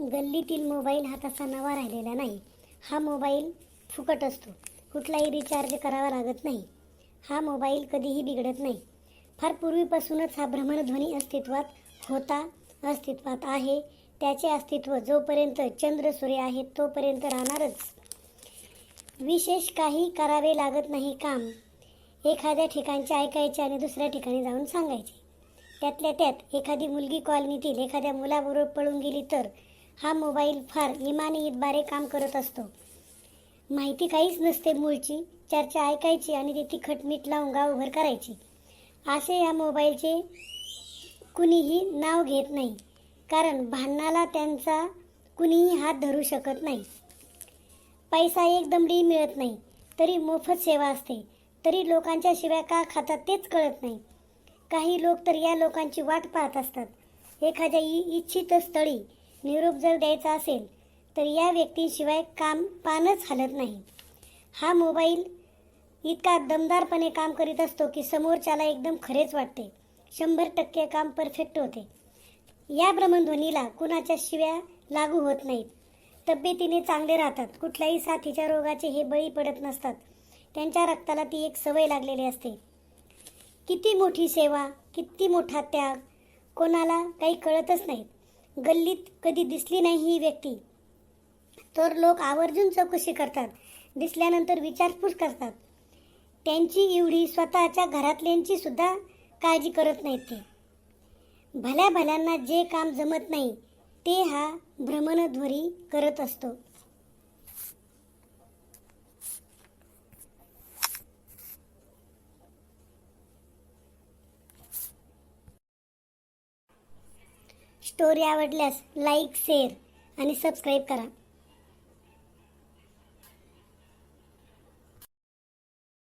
गल्लीतील mobile हा तसा नवा राहिलेला नाही. हा मोबाईल फुकट असतो. कुठलाही रिचार्ज करावा लागत नाही. हा मोबाईल कधीही बिघडत नाही. फार पूर्वीपासूनच हा भ्रमणध्वनी अस्तित्वात होता अस्तित्वात आहे. त्याचे अस्तित्व जोपर्यंत चंद्र सूर्य आहेत तोपर्यंत राहणारच. विशेष काही करावे लागत नाही काम. एखाद्या ठिकाणचे ऐकायचे आणि दुसऱ्या ठिकाणी जाऊन सांगायचे. त्यातल्या त्यात एखादी मुलगी कॉलनीतील एखाद्या मुलाबरोबर पळून गेली तर हा मोबाईल फार इमानी इतबारे काम करत असतो. माहिती काहीच नसते मूळची चर्चा ऐकायची आणि ती तिखट मीठ लावून गावभर करायची. असे या मोबाईलचे कुणीही नाव घेत नाही कारण भांडणाला त्यांचा कुणीही हात धरू शकत नाही. पैसा एकदमडी मिळत नाही तरी मोफत सेवा असते तरी लोकांच्या शिवाय का खातात तेच कळत नाही. काही लोक तर या लोकांची वाट पाहत असतात. एखाद्या इच्छित स्थळी निरोप जर द्यायचा असेल तर या व्यक्तीशिवाय काम पानच हलत नाही. हा मोबाईल इतका दमदारपणे काम करीत असतो की समोरच्याला एकदम खरेच वाटते. शंभर टक्के काम परफेक्ट होते. या भ्रमणध्वनीला कुणाच्या शिव्या लागू होत नाहीत. तब्येतीने चांगले राहतात. कुठल्याही साथीच्या रोगाचे हे बळी पडत नसतात. त्यांच्या रक्ताला ती एक सवय लागलेली असते. किती मोठी सेवा किती मोठा त्याग कोणाला काही कळतच नाहीत. गल्लीत कधी दिसली नाही ही व्यक्ती. तर लोक आवर्जून चौकशी करतात दिसल्यानंतर विचारपूस करतात. त्यांची एवढी स्वतःच्या घरातल्यांची सुद्धा काळजी करत नाहीत ते. भल्या भल्यांना जे काम जमत नाही ते हा भ्रमणध्वरी करत असतो. स्टोरी आवडल्यास लाईक शेअर आणि सबस्क्राईब करा.